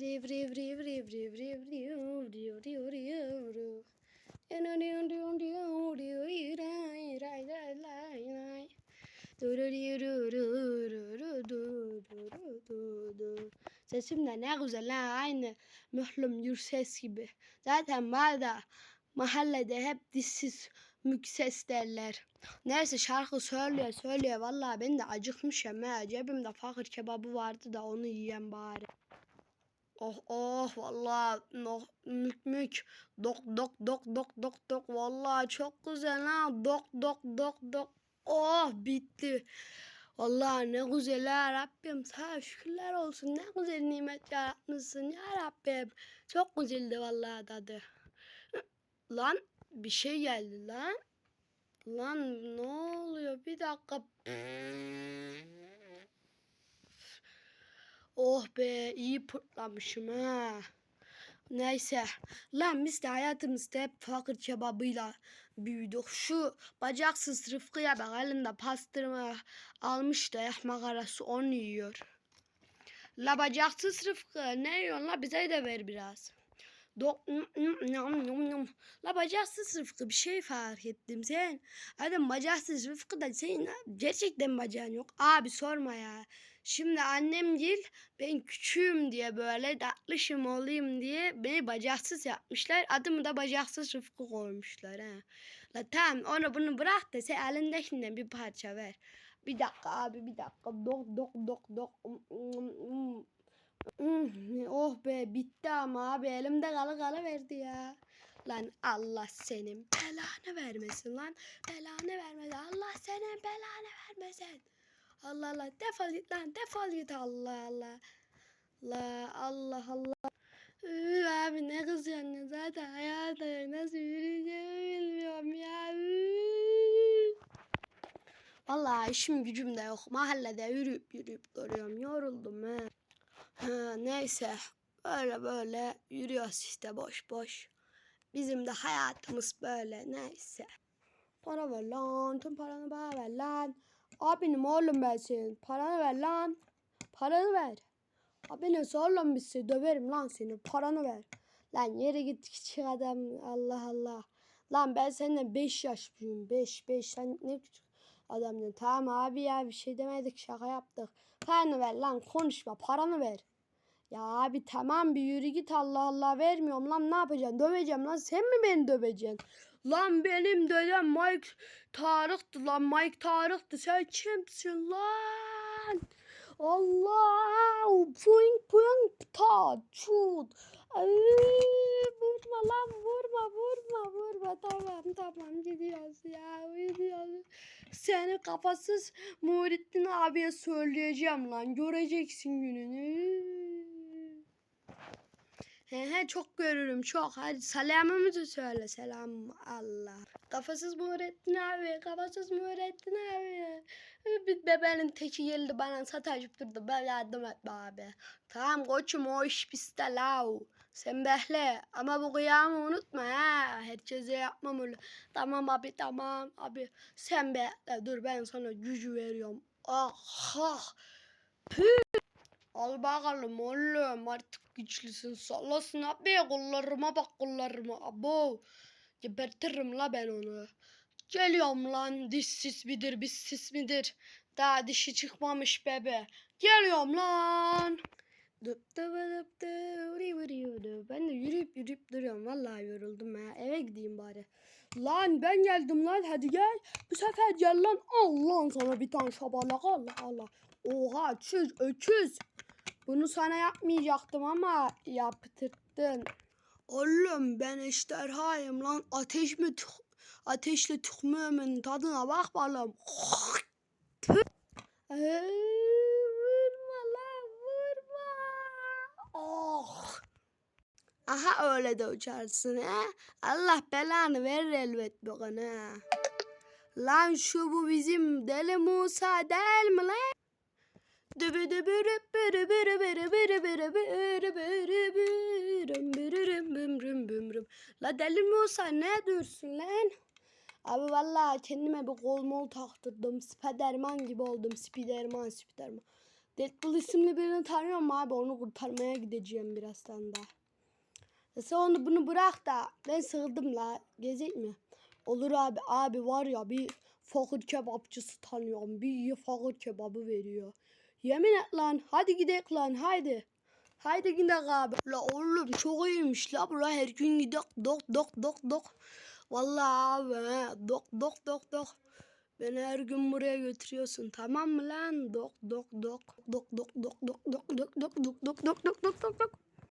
Riv riv riv riv riv riv riv riv riv riv riv. Sesim de ne güzel ha aynı Müslüm Gürses gibi. Zaten da mahallede hep dişsiz mükses derler. Neyse şarkı söylüyor söylüyor. Vallahi ben de acıkmışım ha. Cebimde fakir kebabı vardı da onu yiyen bari. Oh oh vallahi no, mük mük. Dok dok dok dok dok dok. Vallahi çok güzel ha. Dok dok dok dok. Oh bitti. Vallahi ne güzel ha Rabbim. Sana şükürler olsun. Ne güzel nimet yaratmışsın ya Rabbim. Çok güzeldi vallahi tadı. Lan bir şey geldi lan. Lan ne oluyor? Bir dakika Oh be iyi pırtlamışım ha. Neyse. Lan biz de hayatımızda hep fakir kebabıyla büyüdük. Şu bacaksız Rıfkı'ya bak elinde pastırma almış da ekmek arası onu yiyor. La bacaksız Rıfkı ne yiyorsun la bize de ver biraz. Dok Nyam, nyam, nyam. La bacaksız Rıfkı bir şey fark ettim sen. Adam bacaksız Rıfkı da senin gerçekten bacağın yok. Abi sorma ya. Şimdi annem değil ben küçüğüm diye böyle tatlışım olayım diye beni bacaksız yapmışlar. Adımı da bacaksız Rıfkı koymuşlar ha. La tamam onu bunu bırak da sen elindekinden bir parça ver. Bir dakika abi bir dakika. Dok dok dok dok. Hmm, Oh be bitti ama abi elimde kalı kalı verdi ya. Lan Allah senin belanı vermesin lan. Belanı vermesin. Allah senin belanı vermesin. Allah Allah defol git lan defol git Allah Allah. La Allah Allah. Üü, abi ne kızıyorsun zaten hayatta nasıl yürüyeceğimi bilmiyorum ya. Üü. Vallahi işim gücüm de yok. Mahallede yürüyüp yürüyüp duruyorum. Yoruldum he. Ha, neyse böyle böyle yürüyoruz işte boş boş. Bizim de hayatımız böyle neyse. Para ver lan. Tüm paranı bana ver lan. Abinim oğlum ben senin. Paranı ver lan. Paranı ver. Abine oğlum biz seni döverim lan seni. Paranı ver. Lan yere git küçük adam. Allah Allah. Lan ben senden 5 yaş büyüğüm. 5 5 sen ne küçük adamdın. Tamam abi ya bir şey demedik şaka yaptık. Paranı ver lan konuşma paranı ver. Ya abi tamam bir yürü git Allah Allah vermiyorum lan ne yapacaksın döveceğim lan sen mi beni döveceksin? Lan benim dedem Mike Tarık'tı lan Mike Tarık'tı sen kimsin lan? Allah puing puing ta çut. Vurma lan vurma vurma vurma tamam tamam gidiyoruz ya gidiyoruz. Seni kafasız Muhittin abiye söyleyeceğim lan göreceksin gününü. He he çok görürüm çok. Hadi selamımı da söyle selam Allah. Kafasız Muhrettin abi, kafasız Muhrettin abi. Bir bebeğin teki geldi bana sataşıp durdu. Ben yardım et be abi. Tamam koçum o iş piste lav. Sen bekle ama bu kıyamı unutma ha. Herkese yapmam öyle. Tamam abi tamam abi. Sen bekle dur ben sana gücü veriyorum. Ah ah. Al bakalım oğlum artık güçlüsün sallasın abi kollarıma bak kollarıma abo gebertirim la ben onu geliyorum lan dişsiz midir bizsiz midir daha dişi çıkmamış bebe geliyorum lan. Ben de yürüyüp yürüyüp duruyorum. Vallahi yoruldum ya. Eve gideyim bari. Lan ben geldim lan. Hadi gel. Bu sefer gel lan. Al lan sana bir tane şabalak. Allah Allah. Oha çüz öküz. Bunu sana yapmayacaktım ama yaptırttın. Oğlum ben ejderhayım lan. Ateş mi tık- ateşle tıkmığımın tadına bak bakalım. Ee, vurma lan vurma. Oh. Aha öyle de uçarsın ha. Allah belanı verir elbet bugün ha. Lan şu bu bizim deli Musa değil mi lan? La deli Musa ne diyorsun lan? Abi vallahi kendime bir kol mol taktırdım. Spiderman gibi oldum. Spiderman, Spiderman. Deadpool isimli birini tanıyorum abi. Onu kurtarmaya gideceğim birazdan da. Ya Sen onu bunu bırak da ben sıkıldım la. Gezek mi? Olur abi. Abi var ya bir fakir kebapçısı tanıyorum. Bir iyi fakir kebabı veriyor. Yemin et lan. Hadi gidelim lan. Haydi. Haydi gidelim abi. La oğlum çok iyiymiş la. Bura her gün gidelim. Dok dok dok dok. Vallahi abi he. Dok dok dok dok. Beni her gün buraya götürüyorsun tamam mı lan? Dok dok dok dok dok dok dok dok dok dok dok dok dok dok dok dok dok